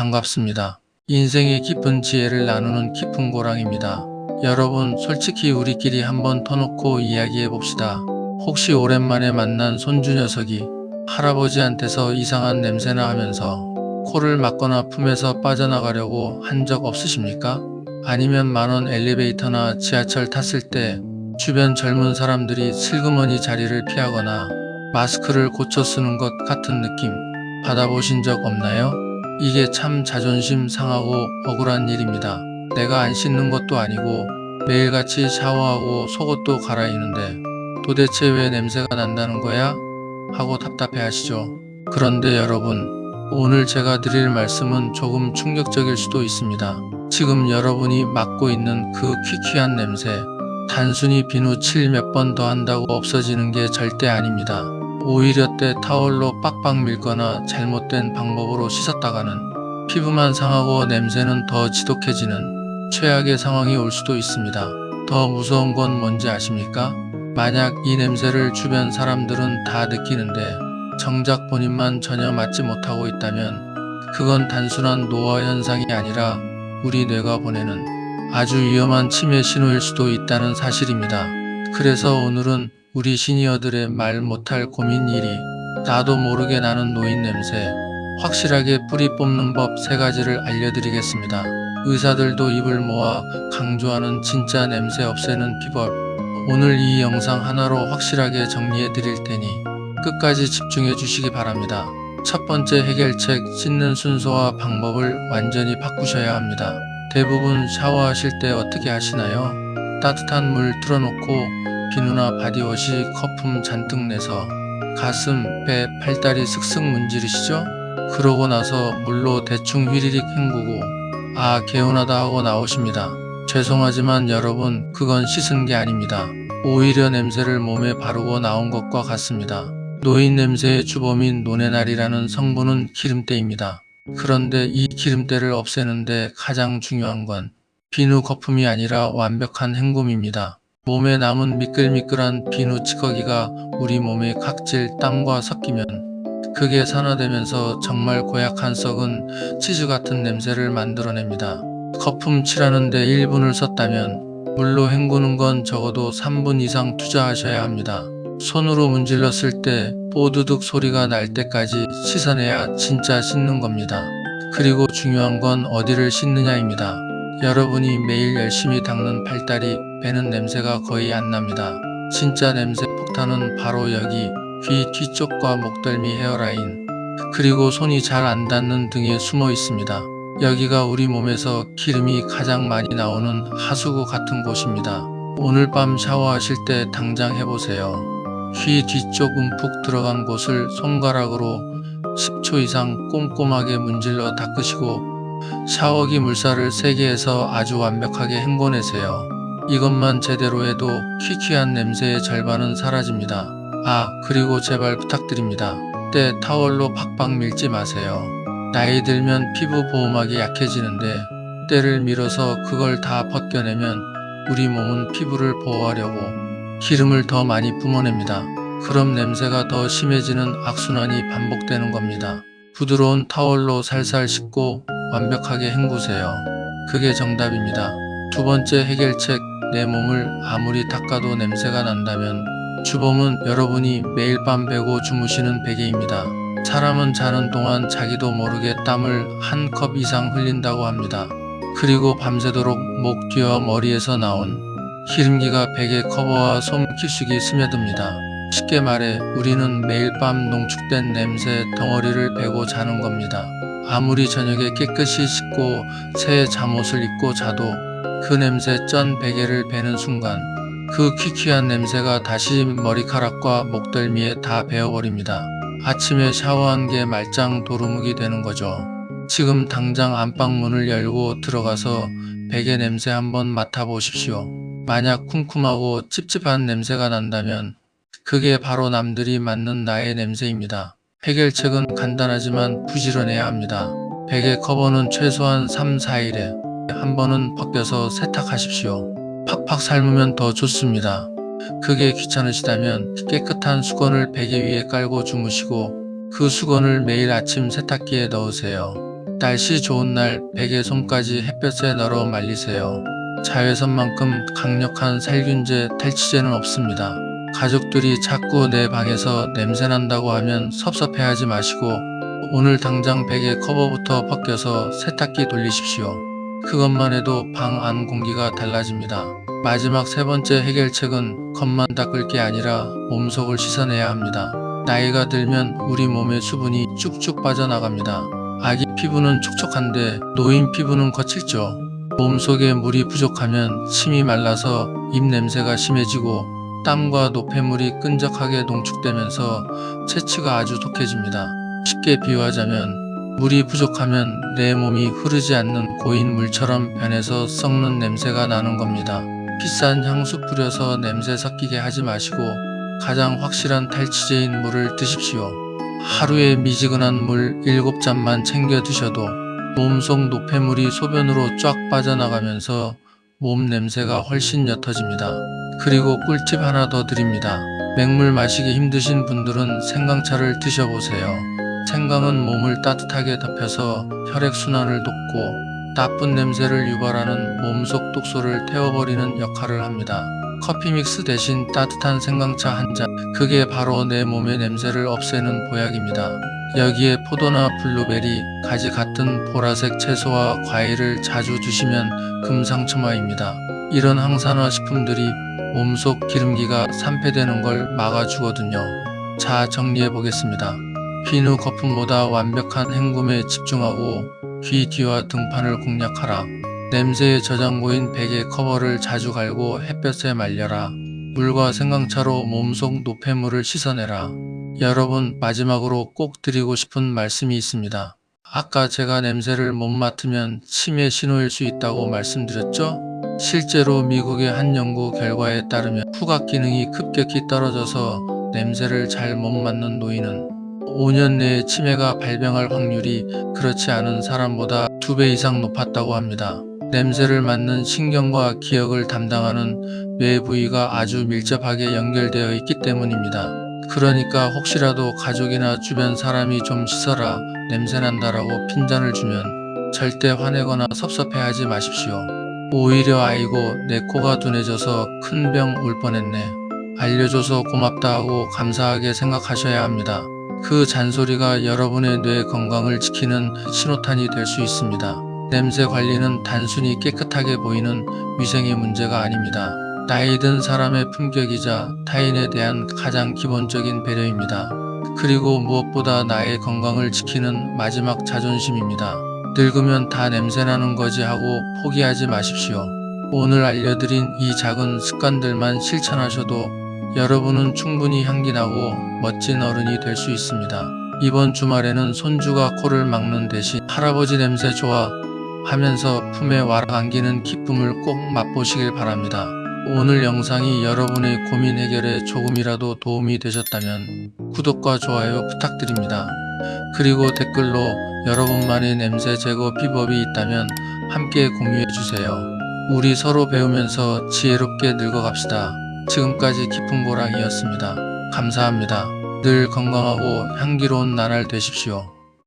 반갑습니다. 인생의 깊은 지혜를 나누는 깊은 고랑입니다. 여러분 솔직히 우리끼리 한번 터놓고 이야기해 봅시다. 혹시 오랜만에 만난 손주 녀석이 할아버지한테서 이상한 냄새나 하면서 코를 막거나 품에서 빠져나가려고 한 적 없으십니까? 아니면 만원 엘리베이터나 지하철 탔을 때 주변 젊은 사람들이 슬그머니 자리를 피하거나 마스크를 고쳐 쓰는 것 같은 느낌 받아보신 적 없나요? 이게 참 자존심 상하고 억울한 일입니다. 내가 안 씻는 것도 아니고 매일같이 샤워하고 속옷도 갈아입는데 도대체 왜 냄새가 난다는 거야? 하고 답답해 하시죠. 그런데 여러분, 오늘 제가 드릴 말씀은 조금 충격적일 수도 있습니다. 지금 여러분이 맡고 있는 그 퀴퀴한 냄새, 단순히 비누 칠 몇 번 더 한다고 없어지는 게 절대 아닙니다. 오히려 때 타월로 빡빡 밀거나 잘못된 방법으로 씻었다가는 피부만 상하고 냄새는 더 지독해지는 최악의 상황이 올 수도 있습니다. 더 무서운 건 뭔지 아십니까? 만약 이 냄새를 주변 사람들은 다 느끼는데 정작 본인만 전혀 맡지 못하고 있다면 그건 단순한 노화 현상이 아니라 우리 뇌가 보내는 아주 위험한 치매 신호일 수도 있다는 사실입니다. 그래서 오늘은 우리 시니어들의 말 못할 고민 일이 나도 모르게 나는 노인 냄새 확실하게 뿌리 뽑는 법 세 가지를 알려드리겠습니다. 의사들도 입을 모아 강조하는 진짜 냄새 없애는 비법 오늘 이 영상 하나로 확실하게 정리해 드릴 테니 끝까지 집중해 주시기 바랍니다. 첫 번째 해결책 씻는 순서와 방법을 완전히 바꾸셔야 합니다. 대부분 샤워하실 때 어떻게 하시나요? 따뜻한 물 틀어놓고 비누나 바디워시 거품 잔뜩 내서 가슴, 배, 팔다리 슥슥 문지르시죠? 그러고 나서 물로 대충 휘리릭 헹구고 아 개운하다 하고 나오십니다. 죄송하지만 여러분 그건 씻은 게 아닙니다. 오히려 냄새를 몸에 바르고 나온 것과 같습니다. 노인 냄새의 주범인 노네날이라는 성분은 기름때입니다. 그런데 이 기름때를 없애는데 가장 중요한 건 비누 거품이 아니라 완벽한 헹굼입니다. 몸에 남은 미끌미끌한 비누 찌꺼기가 우리 몸의 각질 땀과 섞이면 그게 산화되면서 정말 고약한 썩은 치즈 같은 냄새를 만들어냅니다. 거품 칠하는데 1분을 썼다면 물로 헹구는 건 적어도 3분 이상 투자하셔야 합니다. 손으로 문질렀을 때 뽀드득 소리가 날 때까지 씻어내야 진짜 씻는 겁니다. 그리고 중요한 건 어디를 씻느냐입니다. 여러분이 매일 열심히 닦는 팔다리, 배는 냄새가 거의 안 납니다. 진짜 냄새 폭탄은 바로 여기 귀 뒤쪽과 목덜미 헤어라인 그리고 손이 잘 안 닿는 등에 숨어 있습니다. 여기가 우리 몸에서 기름이 가장 많이 나오는 하수구 같은 곳입니다. 오늘 밤 샤워하실 때 당장 해보세요. 귀 뒤쪽 움푹 들어간 곳을 손가락으로 10초 이상 꼼꼼하게 문질러 닦으시고 샤워기 물살을 3개에서 아주 완벽하게 헹궈내세요. 이것만 제대로 해도 퀴퀴한 냄새의 절반은 사라집니다. 아 그리고 제발 부탁드립니다. 때 타월로 팍팍 밀지 마세요. 나이 들면 피부 보호막이 약해지는데 때를 밀어서 그걸 다 벗겨내면 우리 몸은 피부를 보호하려고 기름을 더 많이 뿜어냅니다. 그럼 냄새가 더 심해지는 악순환이 반복되는 겁니다. 부드러운 타월로 살살 씻고 완벽하게 헹구세요. 그게 정답입니다. 두 번째 해결책 내 몸을 아무리 닦아도 냄새가 난다면 주범은 여러분이 매일 밤 베고 주무시는 베개입니다. 사람은 자는 동안 자기도 모르게 땀을 한 컵 이상 흘린다고 합니다. 그리고 밤새도록 목 뒤와 머리에서 나온 기름기가 베개 커버와 솜 깊숙이 스며듭니다. 쉽게 말해 우리는 매일 밤 농축된 냄새 덩어리를 베고 자는 겁니다. 아무리 저녁에 깨끗이 씻고 새 잠옷을 입고 자도 그 냄새 쩐 베개를 베는 순간 그 퀴퀴한 냄새가 다시 머리카락과 목덜미에 다 배어버립니다. 아침에 샤워한 게 말짱 도루묵이 되는 거죠. 지금 당장 안방문을 열고 들어가서 베개 냄새 한번 맡아보십시오. 만약 쿰쿰하고 찝찝한 냄새가 난다면 그게 바로 남들이 맡는 나의 냄새입니다. 해결책은 간단하지만 부지런해야 합니다. 베개 커버는 최소한 3, 4일에 한 번은 벗겨서 세탁하십시오. 팍팍 삶으면 더 좋습니다. 그게 귀찮으시다면 깨끗한 수건을 베개 위에 깔고 주무시고 그 수건을 매일 아침 세탁기에 넣으세요. 날씨 좋은 날 베개 솜까지 햇볕에 널어 말리세요. 자외선만큼 강력한 살균제, 탈취제는 없습니다. 가족들이 자꾸 내 방에서 냄새 난다고 하면 섭섭해하지 마시고 오늘 당장 베개 커버부터 벗겨서 세탁기 돌리십시오. 그것만 해도 방 안 공기가 달라집니다. 마지막 세 번째 해결책은 겉만 닦을 게 아니라 몸속을 씻어내야 합니다. 나이가 들면 우리 몸의 수분이 쭉쭉 빠져나갑니다. 아기 피부는 촉촉한데 노인 피부는 거칠죠. 몸속에 물이 부족하면 침이 말라서 입 냄새가 심해지고 땀과 노폐물이 끈적하게 농축되면서 체취가 아주 독해집니다. 쉽게 비유하자면 물이 부족하면 내 몸이 흐르지 않는 고인 물처럼 변해서 썩는 냄새가 나는 겁니다. 비싼 향수 뿌려서 냄새 섞이게 하지 마시고 가장 확실한 탈취제인 물을 드십시오. 하루에 미지근한 물 7잔만 챙겨 드셔도 몸속 노폐물이 소변으로 쫙 빠져나가면서 몸 냄새가 훨씬 옅어집니다. 그리고 꿀팁 하나 더 드립니다. 맹물 마시기 힘드신 분들은 생강차를 드셔보세요. 생강은 몸을 따뜻하게 덮여서 혈액순환을 돕고 나쁜 냄새를 유발하는 몸속 독소를 태워버리는 역할을 합니다. 커피 믹스 대신 따뜻한 생강차 한 잔, 그게 바로 내 몸의 냄새를 없애는 보약입니다. 여기에 포도나 블루베리, 가지 같은 보라색 채소와 과일을 자주 드시면 금상첨화입니다. 이런 항산화 식품들이 몸속 기름기가 산패되는 걸 막아주거든요. 자, 정리해 보겠습니다. 비누 거품보다 완벽한 헹굼에 집중하고 귀 뒤와 등판을 공략하라. 냄새의 저장고인 베개 커버를 자주 갈고 햇볕에 말려라. 물과 생강차로 몸속 노폐물을 씻어내라. 여러분 마지막으로 꼭 드리고 싶은 말씀이 있습니다. 아까 제가 냄새를 못 맡으면 치매 신호일 수 있다고 말씀드렸죠? 실제로 미국의 한 연구 결과에 따르면 후각 기능이 급격히 떨어져서 냄새를 잘 못 맡는 노인은 5년 내에 치매가 발병할 확률이 그렇지 않은 사람보다 2배 이상 높았다고 합니다. 냄새를 맡는 신경과 기억을 담당하는 뇌 부위가 아주 밀접하게 연결되어 있기 때문입니다. 그러니까 혹시라도 가족이나 주변 사람이 좀 씻어라 냄새난다라고 핀잔을 주면 절대 화내거나 섭섭해하지 마십시오. 오히려 아이고 내 코가 둔해져서 큰 병 올 뻔했네. 알려줘서 고맙다 하고 감사하게 생각하셔야 합니다. 그 잔소리가 여러분의 뇌 건강을 지키는 신호탄이 될 수 있습니다. 냄새 관리는 단순히 깨끗하게 보이는 위생의 문제가 아닙니다. 나이 든 사람의 품격이자 타인에 대한 가장 기본적인 배려입니다. 그리고 무엇보다 나의 건강을 지키는 마지막 자존심입니다. 늙으면 다 냄새나는 거지 하고 포기하지 마십시오. 오늘 알려드린 이 작은 습관들만 실천하셔도 여러분은 충분히 향기나고 멋진 어른이 될 수 있습니다. 이번 주말에는 손주가 코를 막는 대신 할아버지 냄새 좋아 하면서 품에 와락 안기는 기쁨을 꼭 맛보시길 바랍니다. 오늘 영상이 여러분의 고민 해결에 조금이라도 도움이 되셨다면 구독과 좋아요 부탁드립니다. 그리고 댓글로 여러분만의 냄새 제거 비법이 있다면 함께 공유해 주세요. 우리 서로 배우면서 지혜롭게 늙어갑시다. 지금까지 깊은 고랑이었습니다. 감사합니다. 늘 건강하고 향기로운 나날 되십시오.